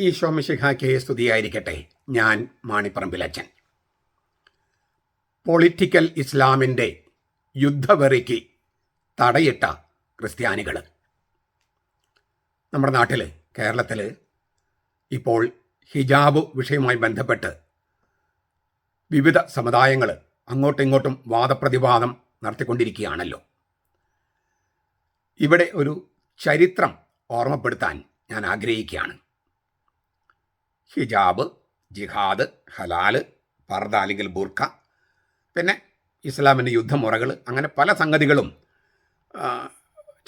ഈശോ മിശിഹായ്ക്ക് സ്തുതിയായിരിക്കട്ടെ. ഞാൻ മാണിപ്പറമ്പിലച്ചൻ പൊളിറ്റിക്കൽ ഇസ്ലാമിന്റെ യുദ്ധവെറിക്ക് തടയിട്ട ക്രിസ്ത്യാനികൾ നമ്മുടെ നാട്ടിൽ കേരളത്തിൽ ഇപ്പോൾ ഹിജാബ് വിഷയവുമായി ബന്ധപ്പെട്ട് വിവിധ സമുദായങ്ങൾ അങ്ങോട്ടും ഇങ്ങോട്ടും വാദപ്രതിവാദം നടത്തിക്കൊണ്ടിരിക്കുകയാണല്ലോ. ഇവിടെ ഒരു ചരിത്രം ഓർമ്മപ്പെടുത്താൻ ഞാൻ ആഗ്രഹിക്കുകയാണ്. ഹിജാബ് ജിഹാദ് ഹലാൽ പർദ അല്ലെങ്കിൽ ബുർഖ പിന്നെ ഇസ്ലാമിന്റെ യുദ്ധമുറകൾ അങ്ങനെ പല സംഗതികളും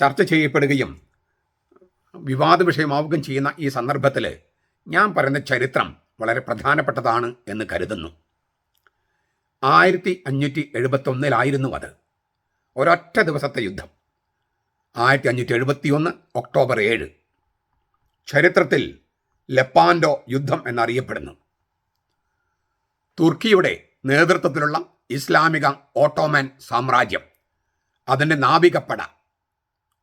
ചർച്ച ചെയ്യപ്പെടുകയും വിവാദ വിഷയമാവുകയും ചെയ്യുന്ന ഈ സന്ദർഭത്തിൽ ഞാൻ പറയുന്ന ചരിത്രം വളരെ പ്രധാനപ്പെട്ടതാണ് എന്ന് കരുതുന്നു. ആയിരത്തി അഞ്ഞൂറ്റി എഴുപത്തൊന്നിലായിരുന്നു അത്. ഒരൊറ്റ ദിവസത്തെ യുദ്ധം. ആയിരത്തി അഞ്ഞൂറ്റി എഴുപത്തിയൊന്ന് ഒക്ടോബർ ഏഴ്. ചരിത്രത്തിൽ ലെപ്പാൻഡോ യുദ്ധം എന്നറിയപ്പെടുന്നു. തുർക്കിയുടെ നേതൃത്വത്തിലുള്ള ഇസ്ലാമിക ഓട്ടോമൻ സാമ്രാജ്യം അതിന്റെ നാവികപ്പട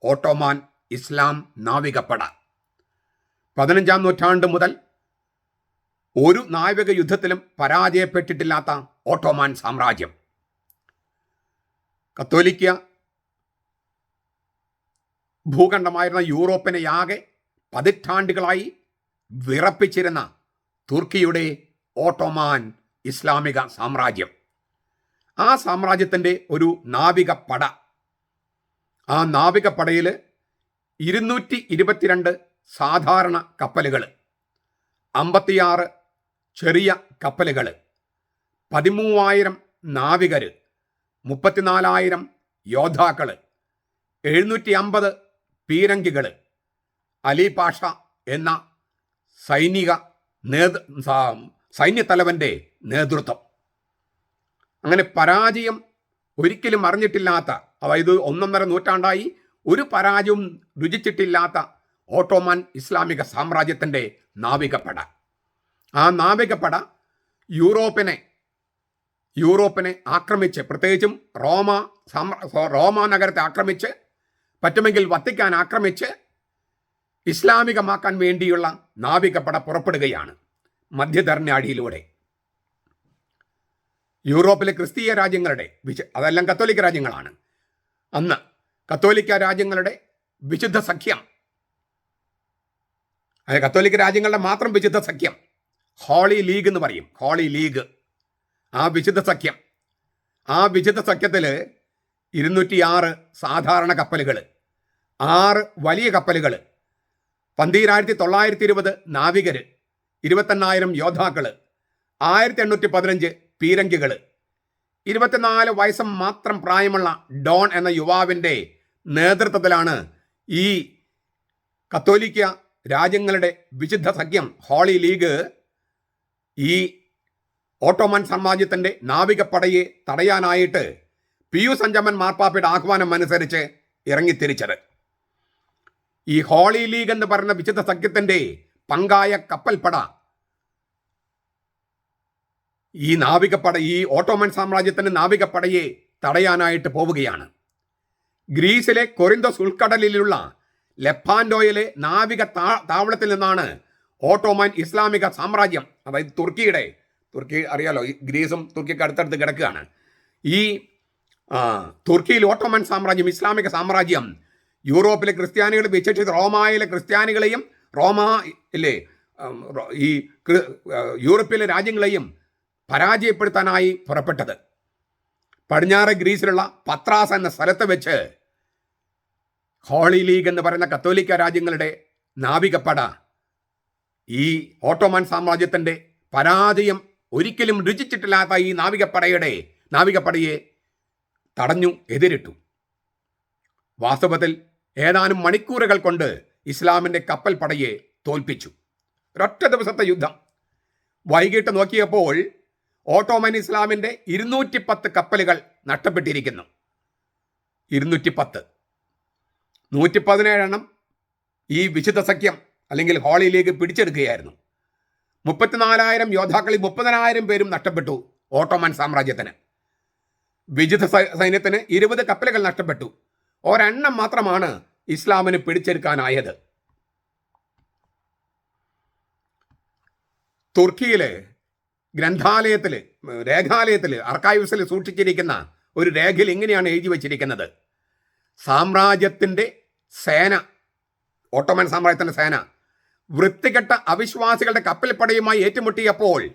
ഓട്ടോമാൻ ഇസ്ലാം നാവികപ്പട. പതിനഞ്ചാം നൂറ്റാണ്ട് മുതൽ ഒരു നാവിക യുദ്ധത്തിലും പരാജയപ്പെട്ടിട്ടില്ലാത്ത ഓട്ടോമാൻ സാമ്രാജ്യം. കത്തോലിക്ക ഭൂഖണ്ഡമായിരുന്ന യൂറോപ്പിനെ ആകെ പതിറ്റാണ്ടുകളായി വിറപ്പിച്ചിരുന്ന തുർക്കിയുടെ ഓട്ടോമാൻ ഇസ്ലാമിക സാമ്രാജ്യം. ആ സാമ്രാജ്യത്തിന്റെ ഒരു നാവിക പട ആ നാവിക പടയിൽ ഇരുന്നൂറ്റി ഇരുപത്തിരണ്ട് സാധാരണ കപ്പലുകൾ അമ്പത്തിയാറ് ചെറിയ കപ്പലുകൾ പതിമൂവായിരം നാവികർ മുപ്പത്തിനാലായിരം യോദ്ധാക്കൾ എഴുന്നൂറ്റി അമ്പത് പീരങ്കികൾ അലി പാഷ എന്ന സൈനിക നേതൃ സൈന്യത്തലവന്റെ നേതൃത്വം. അങ്ങനെ പരാജയം ഒരിക്കലും അറിഞ്ഞിട്ടില്ലാത്ത അതായത് ഒന്നൊന്നര നൂറ്റാണ്ടായി ഒരു പരാജയവും രുചിച്ചിട്ടില്ലാത്ത ഓട്ടോമാൻ ഇസ്ലാമിക സാമ്രാജ്യത്തിന്റെ നാവികപ്പട. ആ നാവികപ്പട യൂറോപ്പിനെ യൂറോപ്പിനെ ആക്രമിച്ച് പ്രത്യേകിച്ചും റോമ റോമ നഗരത്തെ ആക്രമിച്ച് പറ്റുമെങ്കിൽ വത്തിക്കാൻ ആക്രമിച്ച് ഇസ്ലാമികമാക്കാൻ വേണ്ടിയുള്ള നാവികപ്പട പുറപ്പെടുകയാണ് മധ്യധർണാടിയിലൂടെ. യൂറോപ്പിലെ ക്രിസ്തീയ രാജ്യങ്ങളുടെ വിശ അതെല്ലാം കത്തോലിക്ക രാജ്യങ്ങളാണ്. അന്ന് കത്തോലിക്ക രാജ്യങ്ങളുടെ വിശുദ്ധ സഖ്യം അതായത് കത്തോലിക്ക രാജ്യങ്ങളുടെ മാത്രം വിശുദ്ധ സഖ്യം ഹോളി ലീഗ് എന്ന് പറയും ഹോളി ലീഗ്. ആ വിശുദ്ധ സഖ്യം ആ വിശുദ്ധ സഖ്യത്തിൽ ഇരുന്നൂറ്റിയാറ് സാധാരണ കപ്പലുകൾ ആറ് വലിയ കപ്പലുകൾ പന്തീരായിരത്തി തൊള്ളായിരത്തി ഇരുപത് നാവികർ ഇരുപത്തെണ്ണായിരം യോദ്ധാക്കൾ ആയിരത്തി എണ്ണൂറ്റി പതിനഞ്ച് പീരങ്കികൾ ഇരുപത്തിനാല് വയസ്സ് മാത്രം പ്രായമുള്ള ഡോൺ എന്ന യുവാവിന്റെ നേതൃത്വത്തിലാണ് ഈ കത്തോലിക്ക രാജ്യങ്ങളുടെ വിശുദ്ധ സഖ്യം ഹോളി ലീഗ് ഈ ഓട്ടോമൻ സാമ്രാജ്യത്തിന്റെ നാവികപ്പടയെ തടയാനായിട്ട് പിയു സഞ്ജമൻ മാർപ്പാപ്പയുടെ ആഹ്വാനം അനുസരിച്ച് ഇറങ്ങിത്തിരിച്ചത്. ഈ ഹോളി ലീഗ് എന്ന് പറയുന്ന വിശുദ്ധ സഖ്യത്തിന്റെ പങ്കായ കപ്പൽപ്പട. ഈ നാവികപ്പട ഈ ഓട്ടോമൻ സാമ്രാജ്യത്തിന്റെ നാവികപ്പടയെ തടയാനായിട്ട് പോവുകയാണ്. ഗ്രീസിലെ കൊറിന്തോസ് ഉൾക്കടലിലുള്ള ലെഫാൻഡോയിലെ നാവിക താ താവളത്തിൽ നിന്നാണ് ഓട്ടോമൻ ഇസ്ലാമിക സാമ്രാജ്യം അതായത് തുർക്കിയുടെ തുർക്കി അറിയാലോ ഗ്രീസും തുർക്കിക്ക് അടുത്തടുത്ത് കിടക്കുകയാണ്. ഈ തുർക്കിയിൽ ഓട്ടോമൻ സാമ്രാജ്യം ഇസ്ലാമിക സാമ്രാജ്യം യൂറോപ്പിലെ ക്രിസ്ത്യാനികൾ വിശേഷിച്ച് റോമായിലെ ക്രിസ്ത്യാനികളെയും റോമ ഇല്ലേ ഈ യൂറോപ്പിലെ രാജ്യങ്ങളെയും പരാജയപ്പെടുത്താനായി പുറപ്പെട്ടത്. പടിഞ്ഞാറ് ഗ്രീസിലുള്ള പത്രാസ് എന്ന സ്ഥലത്ത് വെച്ച് ഹോളി ലീഗ് എന്ന് പറയുന്ന കത്തോലിക്ക രാജ്യങ്ങളുടെ നാവികപ്പട ഈ ഓട്ടോമൻ സാമ്രാജ്യത്തിന്റെ പരാജയം ഒരിക്കലും രുചിച്ചിട്ടില്ലാത്ത ഈ നാവികപ്പടയുടെ നാവികപ്പടയെ തടഞ്ഞു എതിരിട്ടു. വാസ്തവത്തിൽ ഏതാനും മണിക്കൂറുകൾ കൊണ്ട് ഇസ്ലാമിന്റെ കപ്പൽ പടയെ തോൽപ്പിച്ചു. ഒരൊറ്റ ദിവസത്തെ യുദ്ധം. വൈകിട്ട് നോക്കിയപ്പോൾ ഓട്ടോമൻ ഇസ്ലാമിന്റെ ഇരുന്നൂറ്റി പത്ത് കപ്പലുകൾ നഷ്ടപ്പെട്ടിരിക്കുന്നു. ഇരുന്നൂറ്റി പത്ത് നൂറ്റി പതിനേഴെണ്ണം ഈ വിശുദ്ധ സഖ്യം അല്ലെങ്കിൽ ഹോളി പിടിച്ചെടുക്കുകയായിരുന്നു. മുപ്പത്തിനാലായിരം യോദ്ധാക്കളിൽ മുപ്പതിനായിരം പേരും നഷ്ടപ്പെട്ടു ഓട്ടോമൻ സാമ്രാജ്യത്തിന്. വിജിത സൈന്യത്തിന് ഇരുപത് കപ്പലുകൾ നഷ്ടപ്പെട്ടു. ഒരെണ്ണം മാത്രമാണ് ഇസ്ലാമിന് പിടിച്ചെടുക്കാനായത്. തുർക്കിയിലെ ഗ്രന്ഥാലയത്തിൽ രേഖാലയത്തിൽ അർക്കൈവ്സിൽ സൂക്ഷിച്ചിരിക്കുന്ന ഒരു രേഖയിൽ ഇങ്ങനെയാണ് എഴുതി വച്ചിരിക്കുന്നത്. സാമ്രാജ്യത്തിന്റെ സേന ഓട്ടോമൻ സാമ്രാജ്യത്തിന്റെ സേന വൃത്തികെട്ട അവിശ്വാസികളുടെ കപ്പൽപ്പടയുമായി ഏറ്റുമുട്ടിയപ്പോൾ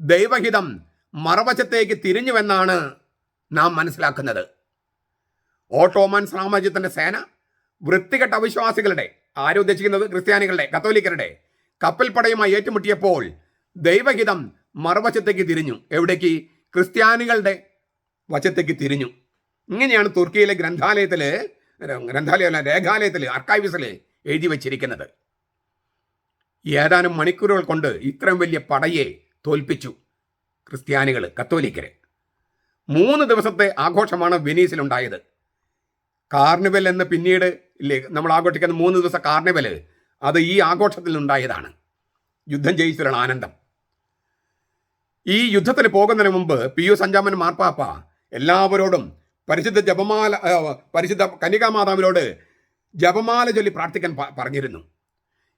ദൈവഹിതം മറവശത്തേക്ക് തിരിഞ്ഞുവെന്നാണ് നാം മനസ്സിലാക്കുന്നത്. ഓട്ടോമൻ സാമ്രാജ്യത്തിന്റെ സേന വൃത്തികെട്ട അവിശ്വാസികളുടെ ആരും ഉദ്ദേശിക്കുന്നത്? ക്രിസ്ത്യാനികളുടെ കത്തോലിക്കരുടെ. കപ്പൽപ്പടയുമായി ഏറ്റുമുട്ടിയപ്പോൾ ദൈവഹിതം മറുവശത്തേക്ക് തിരിഞ്ഞു. എവിടേക്ക്? ക്രിസ്ത്യാനികളുടെ വശത്തേക്ക് തിരിഞ്ഞു. ഇങ്ങനെയാണ് തുർക്കിയിലെ ഗ്രന്ഥാലയത്തിൽ ഗ്രന്ഥാലയമല്ല രേഖാലയത്തിൽ അർക്കൈവ്സിൽ എഴുതി വച്ചിരിക്കുന്നത്. ഏതാനും മണിക്കൂറുകൾ കൊണ്ട് ഇത്രയും വലിയ പടയെ തോൽപ്പിച്ചു ക്രിസ്ത്യാനികൾ കത്തോലിക്കര്. മൂന്ന് ദിവസത്തെ ആഘോഷമാണ് വെനീസിലുണ്ടായത്. കാർണിവൽ എന്ന് പിന്നീട് ഇല്ലേ നമ്മൾ ആഘോഷിക്കുന്ന മൂന്ന് ദിവസം കാർണിവൽ അത് ഈ ആഘോഷത്തിൽ ഉണ്ടായതാണ്. യുദ്ധം ജയിച്ചുള്ള ആനന്ദം. ഈ യുദ്ധത്തിൽ പോകുന്നതിന് മുമ്പ് പി യു സഞ്ചാമൻ മാർപ്പാപ്പ എല്ലാവരോടും പരിശുദ്ധ ജപമാല പരിശുദ്ധ കനികാമാതാവിനോട് ജപമാല ചൊല്ലി പ്രാർത്ഥിക്കാൻ പറഞ്ഞിരുന്നു.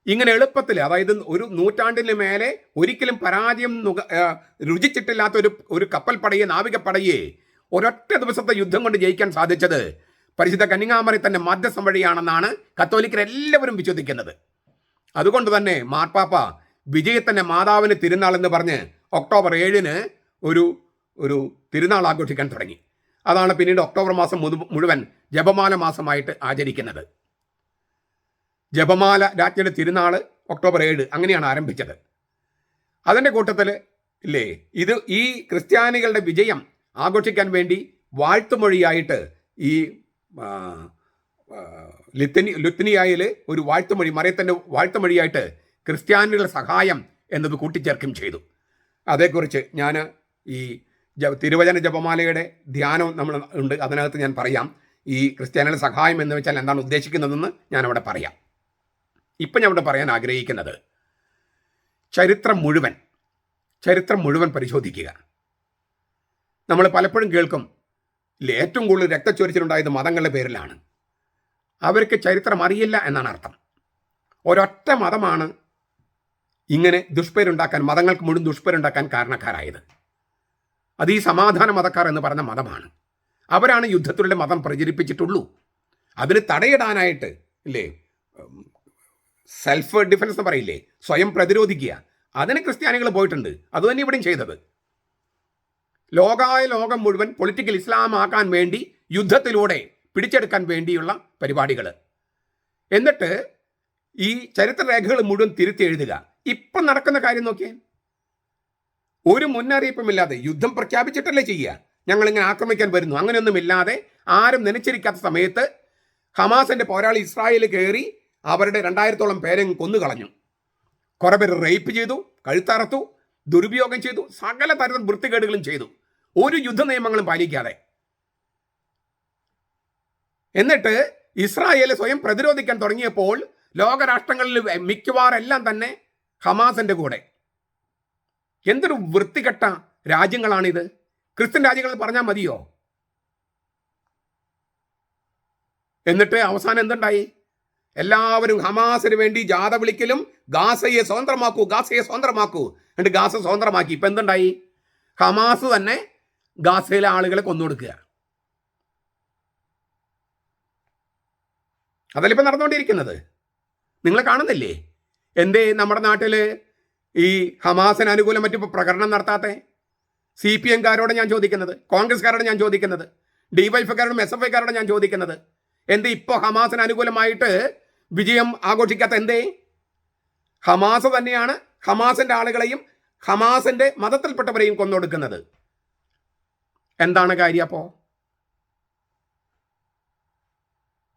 ഇങ്ങനെ എളുപ്പത്തിൽ അതായത് ഒരു നൂറ്റാണ്ടിന് മേലെ ഒരിക്കലും പരാജയം രുചിച്ചിട്ടില്ലാത്ത ഒരു ഒരു കപ്പൽപ്പടയെ നാവികപ്പടയെ ഒരൊറ്റ ദിവസത്തെ യുദ്ധം കൊണ്ട് ജയിക്കാൻ സാധിച്ചത് പരിശുദ്ധ കന്യകാമറി തന്നെ മധ്യസ്ഥം വഴിയാണെന്നാണ് കത്തോലിക്കരെല്ലാവരും വിശ്വസിക്കുന്നത്. അതുകൊണ്ട് തന്നെ മാർപ്പാപ്പ വിജയത്തിന്റെ മാതാവിന് തിരുനാൾ എന്ന് പറഞ്ഞ് ഒക്ടോബർ ഏഴിന് ഒരു ഒരു തിരുനാൾ ആഘോഷിക്കാൻ തുടങ്ങി. അതാണ് പിന്നീട് ഒക്ടോബർ മാസം മുഴുവൻ ജപമാല മാസമായിട്ട് ആചരിക്കുന്നത്. ജപമാല രാജ്ഞിയുടെ തിരുനാൾ ഒക്ടോബർ ഏഴ് അങ്ങനെയാണ് ആരംഭിച്ചത്. അതിന്റെ കൂട്ടത്തിൽ ഇല്ലേ ഇത് ഈ ക്രിസ്ത്യാനികളുടെ വിജയം ആഘോഷിക്കാൻ വേണ്ടി വാഴ്ത്തുമൊഴിയായിട്ട് ഈ ലിത്തനി ലുത്തനിയായിലെ ഒരു വാഴ്ത്തുമൊഴി മറിയത്തിന്റെ വാഴ്ത്തുമൊഴിയായിട്ട് ക്രിസ്ത്യാനികളുടെ സഹായം എന്നത് കൂട്ടിച്ചേർക്കുകയും ചെയ്തു. അതേക്കുറിച്ച് ഞാൻ ഈ തിരുവചന ജപമാലയുടെ ധ്യാനം നമ്മൾ ഉണ്ട്. അതിനകത്ത് ഞാൻ പറയാം. ഈ ക്രിസ്ത്യാനികളുടെ സഹായം എന്ന് വെച്ചാൽ എന്താണ് ഉദ്ദേശിക്കുന്നതെന്ന് ഞാനവിടെ പറയാം. ഇപ്പം ഞാൻ ഇവിടെ പറയാൻ ആഗ്രഹിക്കുന്നത് ചരിത്രം മുഴുവൻ ചരിത്രം മുഴുവൻ പരിശോധിക്കുക. നമ്മൾ പലപ്പോഴും കേൾക്കും ഏറ്റവും കൂടുതൽ രക്തച്ചൊരിച്ചിലുണ്ടായത് മതങ്ങളുടെ പേരിലാണ്. അവർക്ക് ചരിത്രം അറിയില്ല എന്നാണ് അർത്ഥം. ഒരൊറ്റ മതമാണ് ഇങ്ങനെ ദുഷ്പേരുണ്ടാക്കാൻ മതങ്ങൾക്ക് മുഴുവൻ ദുഷ്പേരുണ്ടാക്കാൻ കാരണക്കാരായത്. അത് ഈ സമാധാന മതക്കാർ എന്ന് പറഞ്ഞ മതമാണ്. അവരാണ് യുദ്ധത്തിലൂടെ മതം പ്രചരിപ്പിച്ചിട്ടുള്ളൂ. അതിന് തടയിടാനായിട്ട് ഇല്ലേ സെൽഫ് ഡിഫൻസ് എന്ന് പറയില്ലേ സ്വയം പ്രതിരോധിക്കുക. അതിന് ക്രിസ്ത്യാനികൾ പോയിട്ടുണ്ട്. അതുതന്നെ ഇവിടെയും ചെയ്തത്. ലോകായ ലോകം മുഴുവൻ പൊളിറ്റിക്കൽ ഇസ്ലാമാക്കാൻ വേണ്ടി യുദ്ധത്തിലൂടെ പിടിച്ചെടുക്കാൻ വേണ്ടിയുള്ള പരിപാടികൾ. എന്നിട്ട് ഈ ചരിത്രരേഖകൾ മുഴുവൻ തിരുത്തി എഴുതുക. ഇപ്പം നടക്കുന്ന കാര്യം നോക്കിയേ. ഒരു മുന്നറിയിപ്പുമില്ലാതെ യുദ്ധം പ്രഖ്യാപിച്ചിട്ടല്ലേ ചെയ്യുക. ഞങ്ങളിങ്ങനെ ആക്രമിക്കാൻ വരുന്നു. അങ്ങനെയൊന്നുമില്ലാതെ ആരും നനച്ചിരിക്കാത്ത സമയത്ത് ഹമാസിന്റെ പോരാളി ഇസ്രായേൽ കയറി അവരുടെ രണ്ടായിരത്തോളം പേരെ കൊന്നുകളഞ്ഞു. കുറെ പേര് റേപ്പ് ചെയ്തു കഴുത്തറത്തു ദുരുപയോഗം ചെയ്തു സകല തരം വൃത്തികേടുകളും ചെയ്തു. ഒരു യുദ്ധ നിയമങ്ങളും പാലിക്കാതെ. എന്നിട്ട് ഇസ്രായേൽ സ്വയം പ്രതിരോധിക്കാൻ തുടങ്ങിയപ്പോൾ ലോകരാഷ്ട്രങ്ങളിൽ മിക്കവാറും എല്ലാം തന്നെ ഹമാസിന്റെ കൂടെ. എന്തൊരു വൃത്തികെട്ട രാജ്യങ്ങളാണിത്. ക്രിസ്ത്യൻ രാജ്യങ്ങൾ പറഞ്ഞാൽ മതിയോ? എന്നിട്ട് അവസാനം എന്തുണ്ടായി? എല്ലാവരും ഹമാസിന് വേണ്ടി ജാഥ വിളിക്കലും ഗാസയെ സ്വതന്ത്രമാക്കൂ ഗാസയെ സ്വതന്ത്രമാക്കൂ. എന്നിട്ട് ഗാസ സ്വതന്ത്രമാക്കി. ഇപ്പം എന്തുണ്ടായി? ഹമാസ് തന്നെ ഗാസയിലെ ആളുകളെ കൊന്നുകൊടുക്കുക അതല്ല ഇപ്പം നടന്നുകൊണ്ടിരിക്കുന്നത് നിങ്ങൾ കാണുന്നില്ലേ? എന്തേ നമ്മുടെ നാട്ടിൽ ഈ ഹമാസിന് അനുകൂലം മറ്റു പ്രകടനം നടത്താത്ത? സി പി എംകാരോട് ഞാൻ ചോദിക്കുന്നത് കോൺഗ്രസ്കാരോട് ഞാൻ ചോദിക്കുന്നത് ഡിവൈഫുകാരോടും എസ് എഫ് ഐക്കാരോടും ഞാൻ ചോദിക്കുന്നത് എന്ത് ഇപ്പോൾ ഹമാസിന് അനുകൂലമായിട്ട് വിജയം ആഘോഷിക്കാത്ത എന്തേ? ഹമാസ് തന്നെയാണ് ഹമാസിന്റെ ആളുകളെയും ഹമാസിന്റെ മതത്തിൽപ്പെട്ടവരെയും കൊന്നൊടുക്കുന്നത്. എന്താണ് കാര്യം അപ്പോ?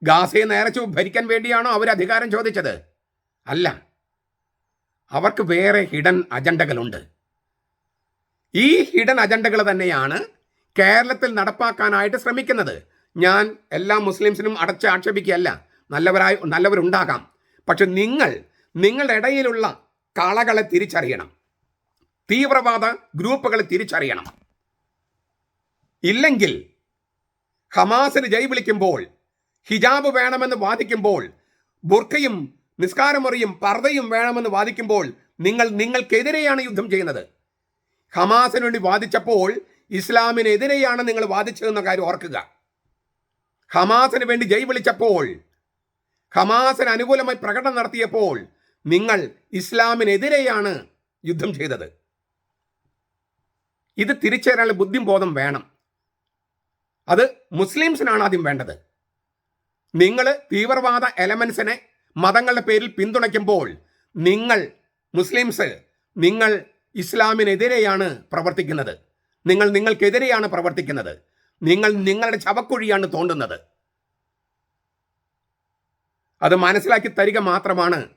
ഗാസയെ നേരെ ഭരിക്കാൻ വേണ്ടിയാണോ അവർ അധികാരം ചോദിച്ചത്? അല്ല. അവർക്ക് വേറെ ഹിഡൻ അജണ്ടകളുണ്ട്. ഈ ഹിഡൻ അജണ്ടകൾ തന്നെയാണ് കേരളത്തിൽ നടപ്പാക്കാനായിട്ട് ശ്രമിക്കുന്നത്. ഞാൻ എല്ലാ മുസ്ലിംസിനും അടച്ച് ആക്ഷേപിക്കുകയല്ല. നല്ലവരായി നല്ലവരുണ്ടാകാം. പക്ഷെ നിങ്ങൾ നിങ്ങളുടെ ഇടയിലുള്ള കളകളെ തിരിച്ചറിയണം. തീവ്രവാദ ഗ്രൂപ്പുകളെ തിരിച്ചറിയണം. ഇല്ലെങ്കിൽ ഹമാസിന് ജയ് വിളിക്കുമ്പോൾ ഹിജാബ് വേണമെന്ന് വാദിക്കുമ്പോൾ ബുർഖയും നിസ്കാരമുറിയും പർദയും വേണമെന്ന് വാദിക്കുമ്പോൾ നിങ്ങൾ നിങ്ങൾക്കെതിരെയാണ് യുദ്ധം ചെയ്യുന്നത്. ഹമാസിന് വേണ്ടി വാദിച്ചപ്പോൾ ഇസ്ലാമിനെതിരെയാണ് നിങ്ങൾ വാദിച്ചതെന്ന കാര്യം ഓർക്കുക. ഹമാസിന് വേണ്ടി ജയ് വിളിച്ചപ്പോൾ ഹമാസിന് അനുകൂലമായി പ്രകടനം നടത്തിയപ്പോൾ നിങ്ങൾ ഇസ്ലാമിനെതിരെയാണ് യുദ്ധം ചെയ്തത്. ഇത് തിരിച്ചറിയാനുള്ള ബുദ്ധിബോധം വേണം. അത് മുസ്ലിംസിനാണ് ആദ്യം വേണ്ടത്. നിങ്ങൾ തീവ്രവാദ എലമെൻസിനെ മതങ്ങളുടെ പേരിൽ പിന്തുണയ്ക്കുമ്പോൾ നിങ്ങൾ മുസ്ലിംസ് നിങ്ങൾ ഇസ്ലാമിനെതിരെയാണ് പ്രവർത്തിക്കുന്നത്. നിങ്ങൾ നിങ്ങൾക്കെതിരെയാണ് പ്രവർത്തിക്കുന്നത്. നിങ്ങൾ നിങ്ങളുടെ ചവക്കുഴിയാണ് തോണ്ടുന്നത്. അത് മനസ്സിലാക്കി തരിക മാത്രമാണ്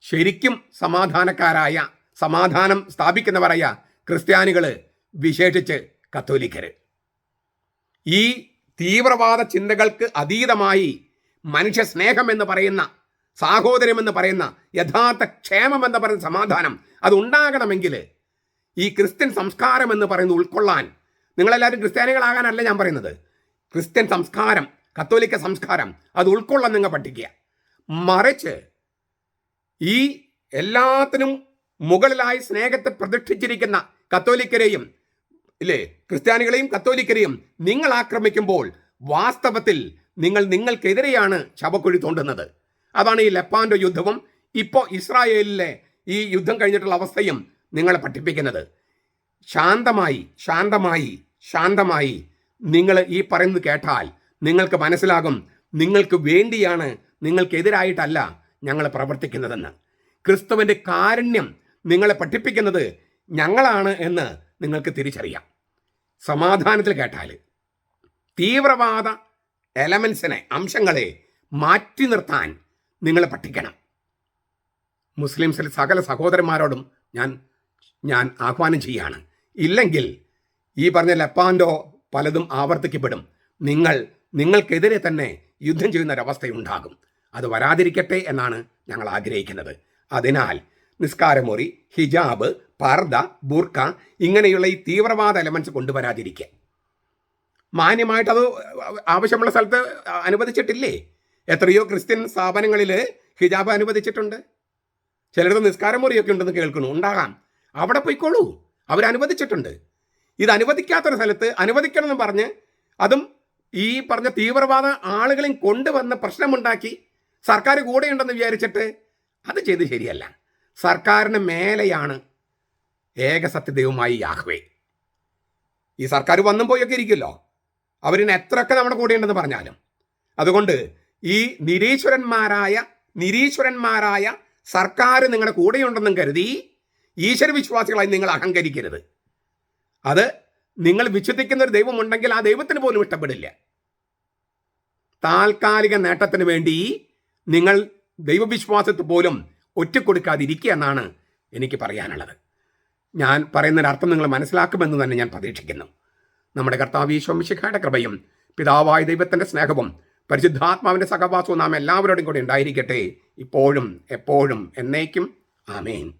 ശരിക്കും സമാധാനക്കാരായ സമാധാനം സ്ഥാപിക്കുന്നവരായ ക്രിസ്ത്യാനികൾ വിശേഷിച്ച് കത്തോലിക്കര്. ഈ തീവ്രവാദ ചിന്തകൾക്ക് അതീതമായി മനുഷ്യ സ്നേഹം എന്ന് പറയുന്ന സാഹോദര്യം എന്ന് പറയുന്ന യഥാർത്ഥ ക്ഷേമം എന്ന് പറയുന്ന സമാധാനം അത് ഉണ്ടാകണമെങ്കിൽ ഈ ക്രിസ്ത്യൻ സംസ്കാരം എന്ന് പറയുന്നത് ഉൾക്കൊള്ളാൻ നിങ്ങളെല്ലാവരും ക്രിസ്ത്യാനികളാകാനല്ല ഞാൻ പറയുന്നത്. ക്രിസ്ത്യൻ സംസ്കാരം കത്തോലിക്ക സംസ്കാരം അത് ഉൾക്കൊള്ളാൻ നിങ്ങൾ പഠിക്കുക. മറിച്ച് ഈ എല്ലാത്തിനും മുകളിലായി സ്നേഹത്തെ പ്രതിഷ്ഠിച്ചിരിക്കുന്ന കത്തോലിക്കരെയും ഇല്ലേ? ക്രിസ്ത്യാനികളെയും കത്തോലിക്കരെയും നിങ്ങൾ ആക്രമിക്കുമ്പോൾ വാസ്തവത്തിൽ നിങ്ങൾ നിങ്ങൾക്കെതിരെയാണ് ശവക്കുഴി തോണ്ടുന്നത്. അതാണ് ഈ ലെപ്പാൻഡോ യുദ്ധവും ഇപ്പോൾ ഇസ്രായേലിലെ ഈ യുദ്ധം കഴിഞ്ഞിട്ടുള്ള അവസ്ഥയും നിങ്ങളെ പഠിപ്പിക്കുന്നത്. ശാന്തമായി ശാന്തമായി ശാന്തമായി നിങ്ങൾ ഈ പറയുന്നത് കേട്ടാൽ നിങ്ങൾക്ക് മനസ്സിലാകും നിങ്ങൾക്ക് വേണ്ടിയാണ് നിങ്ങൾക്കെതിരായിട്ടല്ല ഞങ്ങൾ പ്രവർത്തിക്കുന്നതെന്ന്. ക്രിസ്തുവിന്റെ കാരുണ്യം നിങ്ങളെ പഠിപ്പിക്കുന്നത് ഞങ്ങളാണ് എന്ന് നിങ്ങൾക്ക് തിരിച്ചറിയാം. സമാധാനത്തിൽ കേട്ടാൽ തീവ്രവാദ എലമെൻസിനെ അംശങ്ങളെ മാറ്റി നിർത്താൻ നിങ്ങളെ പഠിക്കണം മുസ്ലിംസിൽ സകല സഹോദരന്മാരോടും ഞാൻ ഞാൻ ആഹ്വാനം ചെയ്യാണ് ഇല്ലെങ്കിൽ ഈ പറഞ്ഞ ലപ്പാൻഡോ പലതും ആവർത്തിക്കപ്പെടും. നിങ്ങൾ നിങ്ങൾക്കെതിരെ തന്നെ യുദ്ധം ചെയ്യുന്ന ഒരവസ്ഥയുണ്ടാകും. അത് വരാതിരിക്കട്ടെ എന്നാണ് ഞങ്ങൾ ആഗ്രഹിക്കുന്നത്. അതിനാൽ നിസ്കാരമുറി ഹിജാബ് പർദ ബൂർക്ക ഇങ്ങനെയുള്ള ഈ തീവ്രവാദ എലമെന്റ്സ് കൊണ്ടുവരാതിരിക്കുക മാന്യമായിട്ട് അത് ആവശ്യമുള്ള സ്ഥലത്ത് അനുവദിച്ചിട്ടില്ലേ? എത്രയോ ക്രിസ്ത്യൻ സ്ഥാപനങ്ങളിൽ ഹിജാബ് അനുവദിച്ചിട്ടുണ്ട്. ചിലടത്ത് നിസ്കാരമുറിയൊക്കെ ഉണ്ടെന്ന് കേൾക്കുന്നു ഉണ്ടാകാം. അവിടെ പോയിക്കോളൂ അവരനുവദിച്ചിട്ടുണ്ട് ഇത് അനുവദിക്കാത്തൊരു സ്ഥലത്ത് അനുവദിക്കണമെന്ന് പറഞ്ഞ് അതും ഈ പറഞ്ഞ തീവ്രവാദ ആളുകളെയും കൊണ്ടുവന്ന് പ്രശ്നമുണ്ടാക്കി സർക്കാർ കൂടെയുണ്ടെന്ന് വിചാരിച്ചിട്ട് അത് ചെയ്ത് ശരിയല്ല. സർക്കാരിന് മേലെയാണ് ഏകസത്യദൈവമായി യാഹ്വേ. ഈ സർക്കാർ വന്നും പോയൊക്കെ ഇരിക്കുമല്ലോ അവരിന് എത്രയൊക്കെ നമ്മുടെ കൂടെ ഉണ്ടെന്ന് പറഞ്ഞാലും. അതുകൊണ്ട് ഈ നിരീശ്വരന്മാരായ നിരീശ്വരന്മാരായ സർക്കാർ നിങ്ങളുടെ കൂടെയുണ്ടെന്നും കരുതി ഈശ്വര വിശ്വാസികളായി നിങ്ങൾ അഹങ്കരിക്കരുത്. അത് നിങ്ങൾ വിശ്വസിക്കുന്ന ഒരു ദൈവമുണ്ടെങ്കിൽ ആ ദൈവത്തിന് പോലും ഇഷ്ടപ്പെടില്ല. താൽക്കാലിക നേട്ടത്തിന് വേണ്ടി നിങ്ങൾ ദൈവവിശ്വാസത്തിൽ പോലും ഒറ്റക്കൊടുക്കാതിരിക്കുക എന്നാണ് എനിക്ക് പറയാനുള്ളത്. ഞാൻ പറയുന്നതിന് അർത്ഥം നിങ്ങൾ മനസ്സിലാക്കുമെന്ന് തന്നെ ഞാൻ പ്രതീക്ഷിക്കുന്നു. നമ്മുടെ കർത്താവ് ഈശോമിശിഖയുടെ കൃപയും പിതാവായ ദൈവത്തിന്റെ സ്നേഹവും പരിശുദ്ധാത്മാവിന്റെ സഹവാസവും നാം എല്ലാവരോടും കൂടി ഉണ്ടായിരിക്കട്ടെ. ഇപ്പോഴും എപ്പോഴും എന്നേക്കും. ആമേൻ.